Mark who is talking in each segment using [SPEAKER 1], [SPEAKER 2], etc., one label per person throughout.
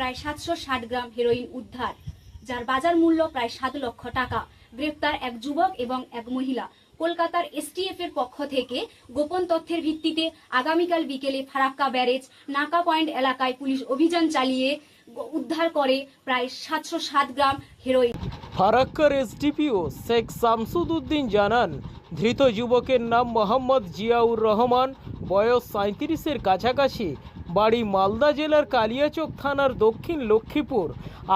[SPEAKER 1] প্রায় সাতশো ষাট গ্রাম হেরোইন উদ্ধার, যার বাজার মূল্য প্রায় সাত লক্ষ টাকা। গ্রেপ্তার এক যুবক এবং এক মহিলা। কলকাতার এসটিএফ এর পক্ষ থেকে গোপন তথ্যের ভিত্তিতে আগামীকাল বিকেলে ফারাক্কা ব্যারেজ, নাকা পয়েন্ট এলাকায় পুলিশ অভিযান চালিয়ে উদ্ধার করে প্রায় সাতশো ষাট গ্রাম হেরোইন।
[SPEAKER 2] ফারাক্কার এসডিপিও শেখ শামসুদ্দিন জানান, ধৃত যুবকের নাম মোহাম্মদ জিয়াউর রহমান, বয়স সাঁত্রিশের কাছাকাছি। বাড়ি মালদা জেলার কালিয়াচক থানার দক্ষিণ লক্ষ্মীপুর।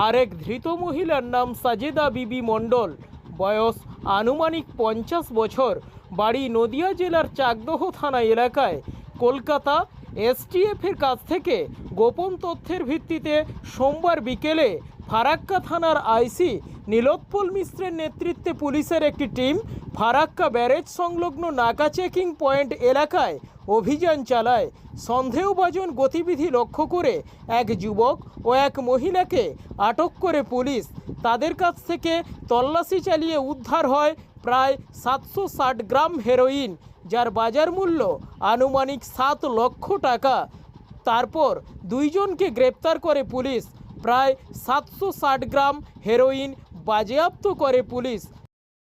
[SPEAKER 2] আর এক ধৃত মহিলার নাম সাজেদা বিবি মণ্ডল। বয়স আনুমানিক পঞ্চাশ বছর। বাড়ি নদিয়া জেলার চাকদহ থানা এলাকায়। কলকাতা এসটিএফের কাছ থেকে গোপন তথ্যের ভিত্তিতে সোমবার বিকেলে ফারাক্কা থানার আইসি নীলোৎপল মিশ্রের নেতৃত্বে পুলিশের একটি টিম ফারাক্কা ব্যারেজ সংলগ্ন নাকা চেকিং পয়েন্ট এলাকায় অভিযান চালায়। সন্দেহভাজন গতিবিধি লক্ষ্য করে এক যুবক ও এক মহিলাকে আটক করে পুলিশ। তাদের কাছ থেকে তল্লাশি চালিয়ে উদ্ধার হয় প্রায় সাতশো ষাট গ্রাম হেরোইন, যার বাজার মূল্য আনুমানিক সাত লক্ষ টাকা। তারপর দুইজনকে গ্রেপ্তার করে পুলিশ। প্রায় সাতশো ষাট গ্রাম হেরোইন বাজেয়াপ্ত করে পুলিশ।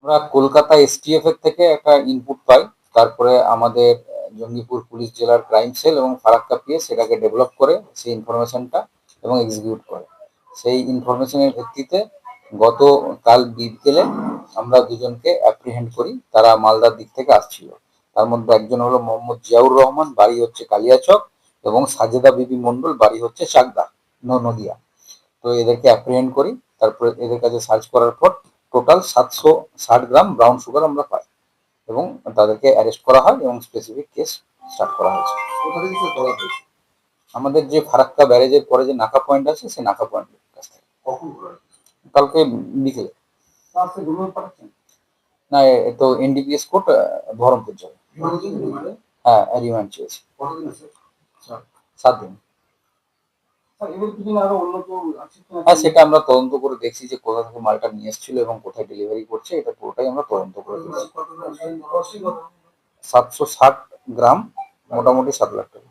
[SPEAKER 3] আমরা কলকাতা এসটিএফ এর থেকে একটা ইনপুট পাই। তারপরে আমাদের জঙ্গিপুর পুলিশ জেলার ক্রাইম সেল এবং ফারাক্কা পিএস সেটাকে ডেভেলপ করে, সেই ইনফরমেশনটা এবং এক্সিকিউট করে। সেই ইনফরমেশনের ভিত্তিতে গত কাল বিকেলে আমরা দুজনকে অ্যাপ্রিহেন্ড করি, তারা মালদার দিক থেকে আসছিল। তার মধ্যে একজন হলো মোহাম্মদ জিয়াউর রহমান, বাড়ি হচ্ছে কালিয়াচক, এবং সাজেদা বিবি মন্ডল বাড়ি হচ্ছে চাকদা নদিয়া। তো এদেরকে অ্যাপ্রিহেন্ড করি, তারপরে এদের কাছে সার্চ করার পর টোটাল সাতশো ষাট গ্রাম ব্রাউন সুগার আমরা পাই। এবং তাদেরকে অ্যারেস্ট করা হয় এবং স্পেসিফিক কেস স্টার্ট করা হয়েছে। আমাদের যে ফারাক্কা ব্যারেজের পরে যে নাকা পয়েন্ট আছে সেই নাকা পয়েন্টের কাছ থেকে। কালকে বিকেলে। না এ তো এনডিপিএস কোর্ট বহরমপুর যাবে। হ্যাঁ রিমান্ড চেয়েছে। সাত দিন। হ্যাঁ সেটা আমরা তদন্ত করে দেখছি যে কোথা থেকে মালটা নিয়ে এসেছিল এবং কোথায় ডেলিভারি করছে এটা পুরোটাই আমরা তদন্ত করে দেখছি। সাতশো ষাট গ্রাম মোটামুটি সাত লাখ টাকা।